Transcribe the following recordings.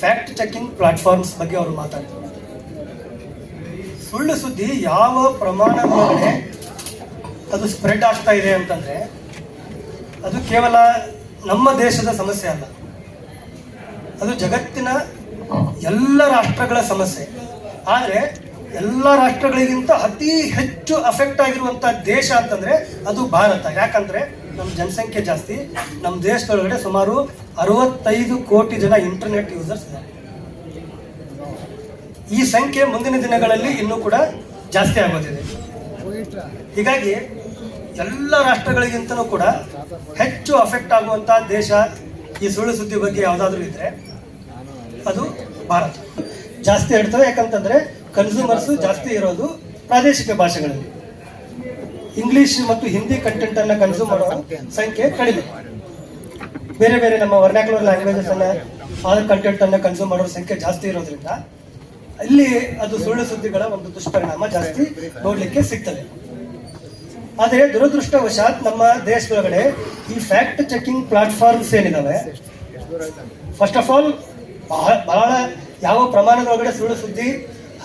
Fact checking platforms ಬಗ್ಗೆ ಅವರು ಮಾತಾಡ್ತಾರೆ. ಸುಳ್ಳು ಸುದ್ದಿ ಯಾವ ಪ್ರಮಾಣ ಅದು ಸ್ಪ್ರೆಡ್ ಆಗ್ತಾ ಇದೆ ಅಂತಂದ್ರೆ, ಅದು ಕೇವಲ ನಮ್ಮ ದೇಶದ ಸಮಸ್ಯೆ ಅಲ್ಲ. ಅದು ಜಗತ್ತಿನ ಎಲ್ಲ ರಾಷ್ಟ್ರಗಳ ಸಮಸ್ಯೆ. ಆದರೆ ಎಲ್ಲ ರಾಷ್ಟ್ರಗಳಿಗಿಂತ ಅತಿ ಹೆಚ್ಚು ಅಫೆಕ್ಟ್ ಆಗಿರುವಂತ ದೇಶ ಅಂತಂದ್ರೆ ಅದು ಭಾರತ. ಯಾಕಂದ್ರೆ ನಮ್ಮ ಜನಸಂಖ್ಯೆ ಜಾಸ್ತಿ ನಮ್ಮ ದೇಶದೊಳಗಡೆ ಸುಮಾರು ಅರವತ್ತೈದು ಕೋಟಿ ಜನ ಇಂಟರ್ನೆಟ್ ಯೂಸರ್ಸ್ ಇದ್ದಾರೆ ಈ ಸಂಖ್ಯೆ ಮುಂದಿನ ದಿನಗಳಲ್ಲಿ ಇನ್ನೂ ಕೂಡ ಜಾಸ್ತಿ ಆಗೋದಿದೆ. ಹೀಗಾಗಿ ಎಲ್ಲ ರಾಷ್ಟ್ರಗಳಿಗಿಂತಲೂ ಕೂಡ ಹೆಚ್ಚು ಅಫೆಕ್ಟ್ ಆಗುವಂತ ದೇಶ ಈ ಸುಳ್ಳು ಸುದ್ದಿ ಬಗ್ಗೆ ಯಾವುದಾದ್ರೂ ಇದ್ರೆ ಅದು ಭಾರತ. ಜಾಸ್ತಿ ಹೇಳ್ತವೆ, ಯಾಕಂತಂದ್ರೆ ಕನ್ಸ್ಯೂಮರ್ಸ್ ಜಾಸ್ತಿ ಇರೋದು ಪ್ರಾದೇಶಿಕ ಭಾಷೆಗಳಲ್ಲಿ. ಇಂಗ್ಲಿಷ್ ಮತ್ತು ಹಿಂದಿ ಕಂಟೆಂಟ್ ಅನ್ನ ಕನ್ಸ್ಯೂಮ್ ಮಾಡುವ ಸಂಖ್ಯೆ ಕಡಿಮೆ. ಬೇರೆ ಬೇರೆ ನಮ್ಮ ವರ್ನಾಕ್ಯುಲರ್ ಲ್ಯಾಂಗ್ವೇಜಸ್ ಅನ್ನ ಆ ಕಂಟೆಂಟ್ ಅನ್ನ ಕನ್ಸ್ಯೂಮ್ ಮಾಡೋ ಸಂಖ್ಯೆ ಜಾಸ್ತಿ ಇರೋದ್ರಿಂದ ಅಲ್ಲಿ ಅದು ಸುಳ್ಳು ಸುದ್ದಿಗಳ ಒಂದು ದುಷ್ಪರಿಣಾಮ ಜಾಸ್ತಿ ನೋಡ್ಲಿಕ್ಕೆ ಸಿಗ್ತದೆ. ಆದರೆ ದುರದೃಷ್ಟವಶಾತ್ ನಮ್ಮ ದೇಶದೊಳಗಡೆ ಈ ಫ್ಯಾಕ್ಟ್ ಚೆಕಿಂಗ್ ಪ್ಲಾಟ್ಫಾರ್ಮ್ಸ್ ಏನಿದಾವೆ? ಫಸ್ಟ್ ಆಫ್ ಆಲ್ ಬಹಳ ಬಹಳ ಯಾವ ಪ್ರಮಾಣದೊಳಗಡೆ ಸುಳ್ಳು ಸುದ್ದಿ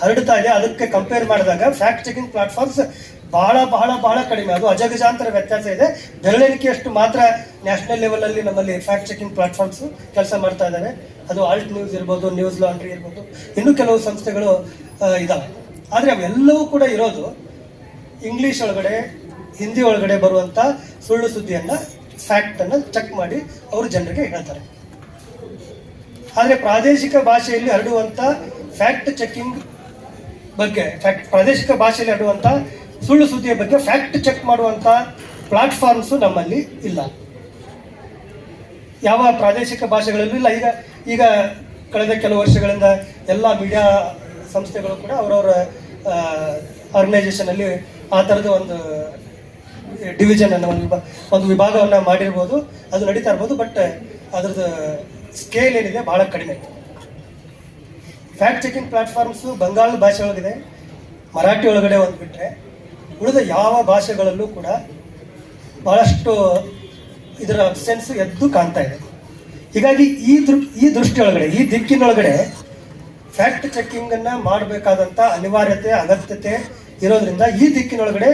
ಹರಡ್ತಾ ಇದೆ ಅದಕ್ಕೆ ಕಂಪೇರ್ ಮಾಡಿದಾಗ ಫ್ಯಾಕ್ಟ್ ಚೆಕಿಂಗ್ ಪ್ಲಾಟ್ಫಾರ್ಮ್ಸ್ ಬಹಳ ಬಹಳ ಬಹಳ ಕಡಿಮೆ. ಅದು ಅಜಗಜಾಂತರ ವ್ಯತ್ಯಾಸ ಇದೆ. ಬೆರಳೆಣಿಕೆಯಷ್ಟು ಮಾತ್ರ ನ್ಯಾಷನಲ್ ಲೆವೆಲಲ್ಲಿ ನಮ್ಮಲ್ಲಿ ಫ್ಯಾಕ್ಟ್ ಚೆಕಿಂಗ್ ಪ್ಲಾಟ್ಫಾರ್ಮ್ಸ್ ಕೆಲಸ ಮಾಡ್ತಾ ಇದ್ದಾವೆ ಅದು ಆಲ್ಟ್ ನ್ಯೂಸ್ ಇರ್ಬೋದು ನ್ಯೂಸ್ ಲಾಂಡ್ರಿ ಇರ್ಬೋದು. ಇನ್ನೂ ಕೆಲವು ಸಂಸ್ಥೆಗಳು ಇದಾವೆ. ಆದರೆ ಅವೆಲ್ಲವೂ ಕೂಡ ಇರೋದು ಇಂಗ್ಲಿಷ್ ಒಳಗಡೆ ಹಿಂದಿ ಒಳಗಡೆ ಬರುವಂತ ಸುಳ್ಳು ಸುದ್ದಿಯನ್ನ ಫ್ಯಾಕ್ಟ್ ಅನ್ನ ಚೆಕ್ ಮಾಡಿ ಅವರು ಜನರಿಗೆ ಹೇಳ್ತಾರೆ. ಆದರೆ ಪ್ರಾದೇಶಿಕ ಭಾಷೆಯಲ್ಲಿ ಹರಡುವಂತ ಫ್ಯಾಕ್ಟ್ ಚೆಕಿಂಗ್ ಬಗ್ಗೆ ಫ್ಯಾಕ್ಟ್ ಪ್ರಾದೇಶಿಕ ಭಾಷೆಯಲ್ಲಿ ಆಡುವಂಥ ಸುಳ್ಳು ಸುದ್ದಿಯ ಬಗ್ಗೆ ಫ್ಯಾಕ್ಟ್ ಚೆಕ್ ಮಾಡುವಂಥ ಪ್ಲಾಟ್ಫಾರ್ಮ್ಸು ನಮ್ಮಲ್ಲಿ ಇಲ್ಲ. ಯಾವ ಪ್ರಾದೇಶಿಕ ಭಾಷೆಗಳಲ್ಲೂ ಇಲ್ಲ. ಈಗ ಈಗ ಕಳೆದ ಕೆಲವು ವರ್ಷಗಳಿಂದ ಎಲ್ಲ ಮೀಡಿಯಾ ಸಂಸ್ಥೆಗಳು ಕೂಡ ಅವರವರ ಆರ್ಗನೈಸೇಷನಲ್ಲಿ ಆ ಥರದ ಒಂದು ಡಿವಿಷನ್ ಅನ್ನು ಒಂದು ವಿಭಾ- ಒಂದು ವಿಭಾಗವನ್ನು ಮಾಡಿರ್ಬೋದು. ಅದು ನಡೀತಾ ಇರ್ಬೋದು ಬಟ್ ಅದರದ್ದು ಸ್ಕೇಲ್ ಏನಿದೆ ಭಾಳ ಕಡಿಮೆ. ಫ್ಯಾಕ್ಟ್ ಚೆಕಿಂಗ್ ಪ್ಲಾಟ್ಫಾರ್ಮ್ಸ್ ಬಂಗಾಳ ಭಾಷೆ ಒಳಗಿದೆ. ಮರಾಠಿ ಒಳಗಡೆ ಒಂದು ಬಿಟ್ಟರೆ ಉಳಿದ ಯಾವ ಭಾಷೆಗಳಲ್ಲೂ ಕೂಡ ಬಹಳಷ್ಟು ಇದರ ಅಬ್ಸೆನ್ಸ್ ಎದ್ದು ಕಾಣ್ತಾ ಇದೆ. ಹೀಗಾಗಿ ಈ ದೃ, ಈ ದೃಷ್ಟಿಯೊಳಗಡೆ, ಈ ದಿಕ್ಕಿನೊಳಗಡೆ ಫ್ಯಾಕ್ಟ್ ಚೆಕಿಂಗ್ ಮಾಡಬೇಕಾದಂಥ ಅನಿವಾರ್ಯತೆ, ಅಗತ್ಯತೆ ಇರೋದ್ರಿಂದ ಈ ದಿಕ್ಕಿನೊಳಗಡೆ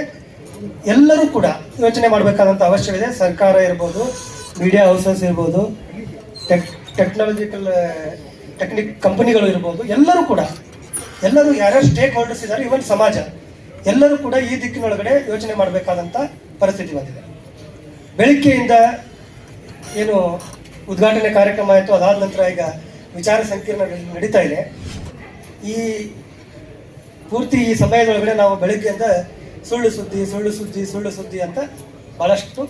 ಎಲ್ಲರೂ ಕೂಡ ಯೋಚನೆ ಮಾಡಬೇಕಾದಂತ ಅವಶ್ಯವಿದೆ. ಸರ್ಕಾರ ಇರ್ಬೋದು ಮೀಡಿಯಾ ಹೌಸಸ್ ಇರ್ಬೋದು ಟೆಕ್ ಟೆಕ್ನಾಲಜಿಕಲ್ ಟೆಕ್ನಿಕ್ ಕಂಪನಿಗಳು ಇರ್ಬೋದು, ಎಲ್ಲರೂ ಕೂಡ, ಎಲ್ಲರೂ ಯಾರ್ಯಾರು ಸ್ಟೇಕ್ ಹೋಲ್ಡರ್ಸ್ ಇದ್ದಾರೆ ಇವನ್ ಸಮಾಜ, ಎಲ್ಲರೂ ಕೂಡ ಈ ದಿಕ್ಕಿನೊಳಗಡೆ ಯೋಚನೆ ಮಾಡಬೇಕಾದಂತ ಪರಿಸ್ಥಿತಿ ಬಂದಿದೆ. ಬೆಳಿಗ್ಗೆಯಿಂದ ಏನು ಉದ್ಘಾಟನೆ ಕಾರ್ಯಕ್ರಮ ಆಯಿತು, ಅದಾದ ನಂತರ ಈಗ ವಿಚಾರ ಸಂಕೀರ್ಣ ನಡೀತಾ ಇದೆ. ಈ ಪೂರ್ತಿ ಈ ಸಮಯದೊಳಗಡೆ ನಾವು ಬೆಳಿಗ್ಗೆಯಿಂದ ಸುಳ್ಳು ಸುದ್ದಿ ಸುಳ್ಳು ಸುದ್ದಿ ಸುಳ್ಳು ಸುದ್ದಿ ಅಂತ ಬಹಳಷ್ಟು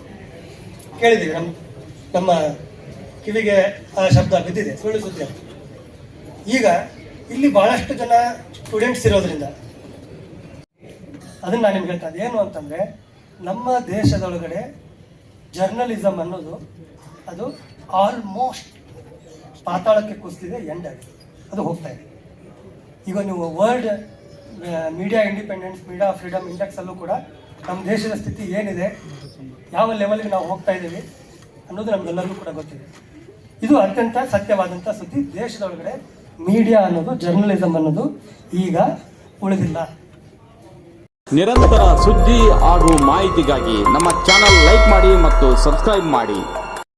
ಕೇಳಿದ್ದೀವಿ. ನಮ್ಮ ನಮ್ಮ ಕಿವಿಗೆ ಆ ಶಬ್ದ ಬಿದ್ದಿದೆ, ಸುಳ್ಳು ಸುದ್ದಿ ಅಂತ. ಈಗ ಇಲ್ಲಿ ಬಹಳಷ್ಟು ಜನ ಸ್ಟೂಡೆಂಟ್ಸ್ ಇರೋದ್ರಿಂದ ಅದನ್ನ ನಾನು ನಿಮ್ಗೆ ಹೇಳ್ತಾ. ಏನು ಅಂತಂದ್ರೆ ನಮ್ಮ ದೇಶದೊಳಗಡೆ ಜರ್ನಲಿಸಮ್ ಅನ್ನೋದು ಅದು ಆಲ್ಮೋಸ್ಟ್ ಪಾತಾಳಕ್ಕೆ ಕುಸಿದಿದೆ ಎಂಡ್ ಆಗಿದೆ. ಅದು ಹೋಗ್ತಾ ಇದೆ. ಈಗ ನೀವು world media independence media freedom index ಅಲ್ಲೂ ಕೂಡ ನಮ್ಮ ದೇಶದ ಸ್ಥಿತಿ ಏನಿದೆ, ಯಾವ ಲೆವೆಲ್ಗೆ ನಾವು ಹೋಗ್ತಾ ಇದ್ದೀವಿ ಅನ್ನೋದು ನಮಗೆಲ್ಲರಿಗೂ ಕೂಡ ಗೊತ್ತಿದೆ. ಇದು ಅತ್ಯಂತ ಸತ್ಯವಾದಂಥ ಸುದ್ದಿ ದೇಶದೊಳಗಡೆ ಮೀಡಿಯಾ ಅನ್ನೋದು ಜರ್ನಲಿಸಮ್ ಅನ್ನೋದು ಈಗ ಉಳಿದಿಲ್ಲ. ನಿರಂತರ ಸುದ್ದಿ ಹಾಗೂ ಮಾಹಿತಿಗಾಗಿ ನಮ್ಮ ಚಾನಲ್ ಲೈಕ್ ಮಾಡಿ ಮತ್ತು ಸಬ್ಸ್ಕ್ರೈಬ್ ಮಾಡಿ.